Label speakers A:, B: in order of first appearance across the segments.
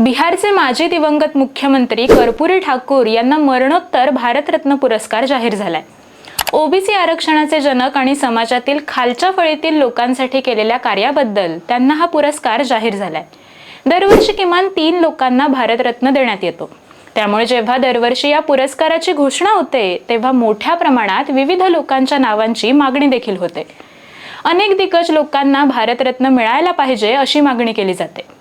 A: बिहारचे माजी दिवंगत मुख्यमंत्री कर्पुरी ठाकूर यांना मरणोत्तर भारतरत्न पुरस्कार जाहीर झालाय ओबीसी आरक्षणाचे जनक आणि समाजातील खालच्या फळीतील लोकांसाठी केलेल्या कार्याबद्दल त्यांना हा पुरस्कार जाहीर झालाय दरवर्षी किमान तीन लोकांना भारतरत्न देण्यात येतो त्यामुळे जेव्हा दरवर्षी या पुरस्काराची घोषणा होते तेव्हा मोठ्या प्रमाणात विविध लोकांच्या नावांची मागणी देखील होते अनेक दिग्गज लोकांना भारतरत्न मिळायला पाहिजे अशी मागणी केली जाते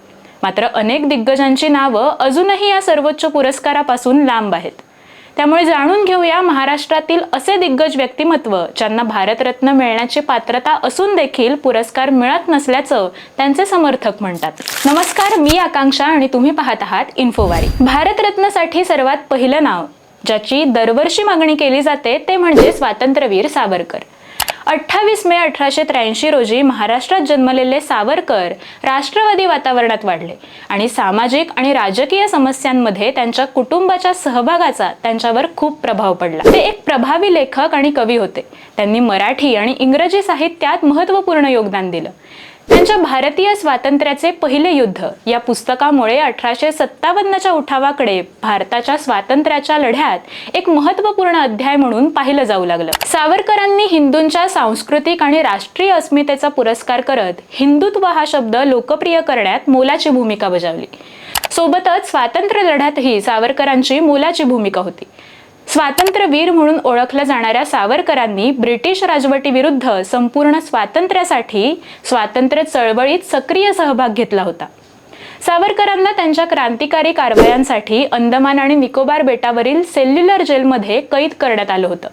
A: मात्र अनेक दिग्गजांची नावं अजूनही या सर्वोच्च पुरस्कारापासून लांब आहेत त्यामुळे जाणून घेऊया महाराष्ट्रातील असे दिग्गज व्यक्तिमत्व ज्यांना भारतरत्न मिळण्याची पात्रता असून देखील पुरस्कार मिळत नसल्याचं त्यांचे समर्थक म्हणतात नमस्कार मी आकांक्षा आणि तुम्ही पाहत आहात इन्फोवारी भारतरत्नसाठी सर्वात पहिलं नाव ज्याची दरवर्षी मागणी केली जाते ते म्हणजे स्वातंत्र्यवीर सावरकर अठ्ठावीस मे अठराशे त्र्याऐंशी रोजी महाराष्ट्रात जन्मलेले सावरकर राष्ट्रवादी वातावरणात वाढले आणि सामाजिक आणि राजकीय समस्यांमध्ये त्यांच्या कुटुंबाच्या सहभागाचा त्यांच्यावर खूप प्रभाव पडला ते एक प्रभावी लेखक आणि कवी होते त्यांनी मराठी आणि इंग्रजी साहित्यात महत्त्वपूर्ण योगदान दिलं त्यांच्या भारतीय स्वातंत्र्याचे पहिले युद्ध या पुस्तकामुळे अठराशे सत्तावन्नच्या उठावाकडे भारताच्या स्वातंत्र्याच्या लढ्यात एक महत्वपूर्ण अध्याय म्हणून पाहिलं जाऊ लागलं सावरकरांनी हिंदूंच्या सांस्कृतिक आणि राष्ट्रीय अस्मितेचा पुरस्कार करत हिंदुत्व हा शब्द लोकप्रिय करण्यात मोलाची भूमिका बजावली सोबतच स्वातंत्र्य लढ्यातही सावरकरांची मोलाची भूमिका होती स्वातंत्र्यवीर म्हणून ओळखल्या जाणाऱ्या सावरकरांनी ब्रिटिश राजवटीविरुद्ध संपूर्ण स्वातंत्र्यासाठी स्वातंत्र्य चळवळीत सक्रिय सहभाग घेतला होता सावरकरांना त्यांच्या क्रांतिकारी कारवायांसाठी अंदमान आणि निकोबार बेटावरील सेल्युलर जेलमध्ये कैद करण्यात आलं होतं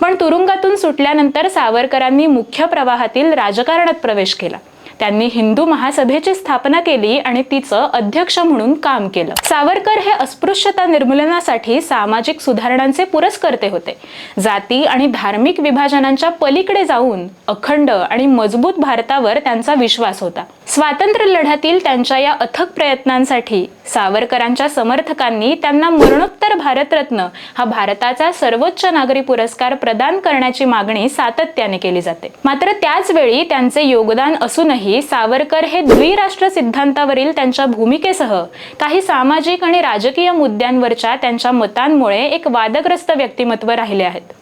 A: पण तुरुंगातून सुटल्यानंतर सावरकरांनी मुख्य प्रवाहातील राजकारणात प्रवेश केला त्यांनी हिंदू महासभेची स्थापना केली आणि तिचं अध्यक्ष म्हणून काम केलं सावरकर हे अस्पृश्यता निर्मूलनासाठी सामाजिक सुधारणांचे पुरस्कर्ते होते जाती आणि धार्मिक विभाजनांच्या पलीकडे जाऊन अखंड आणि मजबूत भारतावर त्यांचा विश्वास होता स्वातंत्र्य लढ्यातील त्यांच्या या अथक प्रयत्नांसाठी सावरकरांच्या समर्थकांनी त्यांना मरणोत्तर भारतरत्न हा भारताचा सर्वोच्च नागरी पुरस्कार प्रदान करण्याची मागणी सातत्याने केली जाते मात्र त्याचवेळी त्यांचे योगदान असूनही याआधी सावरकर हे द्विराष्ट्र सिद्धांतावरील त्यांच्या भूमिकेसह काही सामाजिक आणि राजकीय मुद्द्यांवरच्या त्यांच्या मतांमुळे एक वादग्रस्त व्यक्तिमत्व राहिले आहेत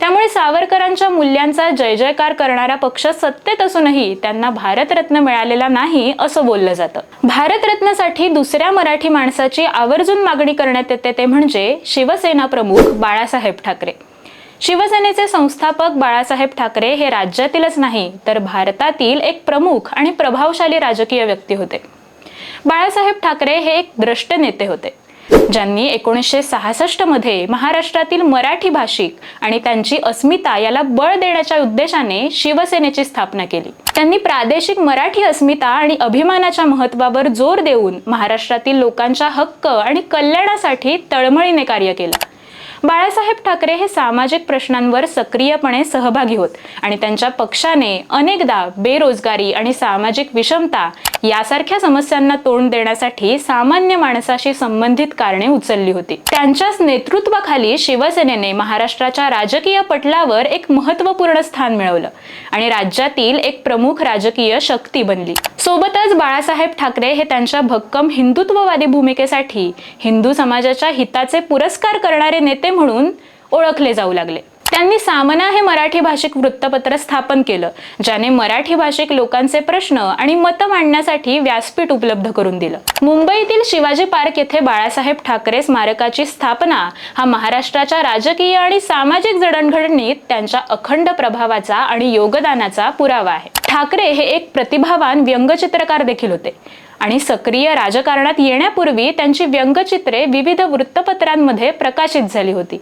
A: त्यामुळे सावरकरांच्या मूल्यांचा जय जयकार करणारा पक्ष सत्तेत असूनही त्यांना भारतरत्न मिळालेला नाही असं बोललं जातं भारतरत्नासाठी दुसऱ्या मराठी माणसाची आवर्जून मागणी करण्यात येते ते म्हणजे शिवसेना प्रमुख बाळासाहेब ठाकरे शिवसेनेचे संस्थापक बाळासाहेब ठाकरे हे राज्यातीलच नाही तर भारतातील एक प्रमुख आणि प्रभावशाली राजकीय व्यक्ती होते बाळासाहेब ठाकरे हे एक द्रष्ट नेते होते ज्यांनी एकोणीसशे सहासष्ट मध्ये महाराष्ट्रातील मराठी भाषिक आणि त्यांची अस्मिता याला बळ देण्याच्या उद्देशाने शिवसेनेची स्थापना केली त्यांनी प्रादेशिक मराठी अस्मिता आणि अभिमानाच्या महत्वावर जोर देऊन महाराष्ट्रातील लोकांच्या हक्क आणि कल्याणासाठी तळमळीने कार्य केलं बाळासाहेब ठाकरे हे सामाजिक प्रश्नांवर सक्रियपणे सहभागी होत आणि त्यांच्या पक्षाने अनेकदा बेरोजगारी आणि सामाजिक विषमता यासारख्या समस्यांना तोंड देण्यासाठी सामान्य माणसाशी संबंधित कारणे उचलली होती त्यांच्याच नेतृत्वाखाली शिवसेनेने महाराष्ट्राच्या राजकीय पटलावर एक महत्वपूर्ण स्थान मिळवलं आणि राज्यातील एक प्रमुख राजकीय शक्ती बनली सोबतच बाळासाहेब ठाकरे हे त्यांच्या भक्कम हिंदुत्ववादी भूमिकेसाठी हिंदू समाजाच्या हिताचे पुरस्कार करणारे नेते म्हणून ओळखले जाऊ लागले त्यांनी सामना हे मराठी भाषिक वृत्तपत्र स्थापन केलं ज्याने मराठी भाषिक लोकांचे प्रश्न आणि मतं मांडण्यासाठी व्यासपीठ उपलब्ध करून दिलं मुंबईतील शिवाजी पार्क येथे बाळासाहेब ठाकरे स्मारकाची स्थापना हा महाराष्ट्राच्या राजकीय आणि सामाजिक जडणघडणीत त्यांच्या अखंड प्रभावाचा आणि योगदानाचा पुरावा आहे ठाकरे हे एक प्रतिभावान व्यंगचित्रकार देखील होते आणि सक्रिय राजकारणात येण्यापूर्वी त्यांची व्यंगचित्रे विविध वृत्तपत्रांमध्ये प्रकाशित झाली होती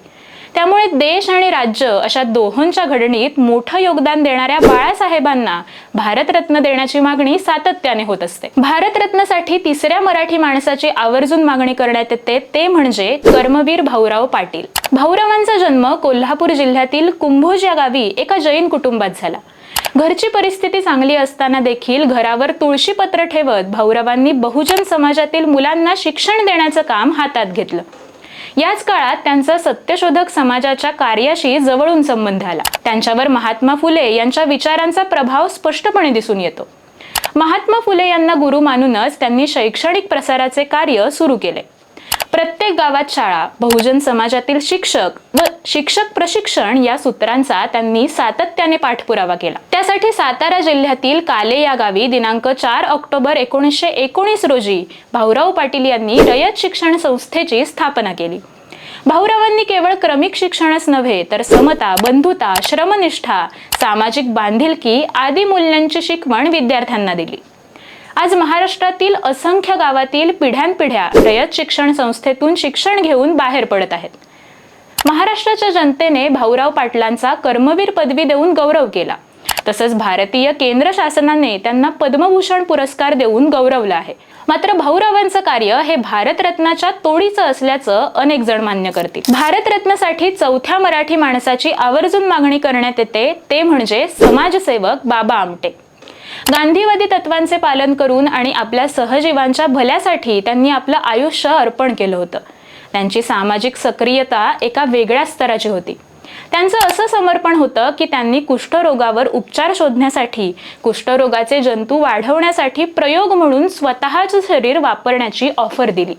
A: त्यामुळे देश आणि राज्य अशा दोहोंच्या घडणीत मोठं योगदान देणाऱ्या बाळासाहेबांना भारतरत्न देण्याची मागणी सातत्याने होत असते भारतरत्नसाठी तिसऱ्या मराठी माणसाची आवर्जून मागणी करण्यात येते ते म्हणजे कर्मवीर भाऊराव पाटील भाऊरावांचा जन्म कोल्हापूर जिल्ह्यातील कुंभोज या गावी एका जैन कुटुंबात झाला घरची परिस्थिती चांगली असताना देखील घरावर तुळशीपत्र ठेवत भाऊरावांनी बहुजन समाजातील मुलांना शिक्षण देण्याचं काम हातात घेतलं याच काळात त्यांचा सत्यशोधक समाजाच्या कार्याशी जवळून संबंध आला त्यांच्यावर महात्मा फुले यांच्या विचारांचा प्रभाव स्पष्टपणे दिसून येतो महात्मा फुले यांना गुरु मानूनच त्यांनी शैक्षणिक प्रसाराचे कार्य सुरू केले प्रत्येक गावात शाळा बहुजन समाजातील शिक्षक व शिक्षक प्रशिक्षण या सूत्रांचा त्यांनी सातत्याने पाठपुरावा केला त्यासाठी सातारा जिल्ह्यातील काले या गावी दिनांक चार ऑक्टोबर एकोणीसशे एकोणीस रोजी भाऊराव पाटील यांनी रयत शिक्षण संस्थेची स्थापना केली भाऊरावांनी केवळ क्रमिक शिक्षणच नव्हे तर समता बंधुता श्रमनिष्ठा सामाजिक बांधिलकी आदी मूल्यांची शिकवण विद्यार्थ्यांना दिली आज महाराष्ट्रातील असंख्य गावातील पिढ्यानपिढ्या रयत शिक्षण संस्थेतून शिक्षण घेऊन बाहेर पडत आहेत महाराष्ट्राच्या जनतेने भाऊराव पाटलांचा कर्मवीर पदवी देऊन गौरव केला तसंच भारतीय केंद्र शासनाने त्यांना पद्मभूषण पुरस्कार देऊन गौरवला आहे मात्र भाऊरावांचं कार्य हे भारतरत्नाच्या तोडीचं असल्याचं अनेक जण मान्य करतील भारतरत्नासाठी चौथ्या मराठी माणसाची आवर्जून मागणी करण्यात येते ते म्हणजे समाजसेवक बाबा आमटे गांधीवादी तत्वांचे पालन करून आणि आपल्या सहजीवांच्या भल्यासाठी त्यांनी आपलं आयुष्य अर्पण केलं होतं त्यांची सामाजिक सक्रियता एका वेगळ्या स्तराची होती त्यांचं असं समर्पण होतं की त्यांनी कुष्ठरोगावर उपचार शोधण्यासाठी कुष्ठरोगाचे जंतू वाढवण्यासाठी प्रयोग म्हणून स्वतःचं शरीर वापरण्याची ऑफर दिली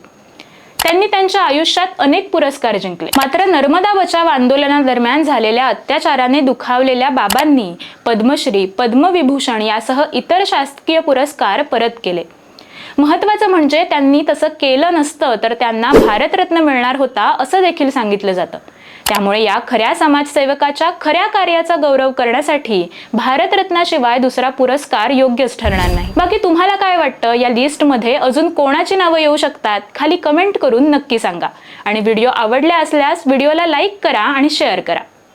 A: त्यांनी त्यांच्या आयुष्यात अनेक पुरस्कार जिंकले मात्र नर्मदा बचाव आंदोलनादरम्यान झालेल्या अत्याचाराने दुखावलेल्या बाबांनी पद्मश्री पद्मविभूषण यासह इतर शासकीय पुरस्कार परत केले महत्वाचं म्हणजे त्यांनी तसं केलं नसतं तर त्यांना भारतरत्न मिळणार होता असं देखील सांगितलं जातं त्यामुळे या खऱ्या समाजसेवकाच्या खऱ्या कार्याचा गौरव करण्यासाठी भारतरत्नाशिवाय दुसरा पुरस्कार योग्यच ठरणार नाही बाकी तुम्हाला काय वाटतं या लिस्टमध्ये अजून कोणाची नावं येऊ शकतात खाली कमेंट करून नक्की सांगा आणि व्हिडिओ आवडल्या असल्यास व्हिडिओला लाईक करा आणि शेअर करा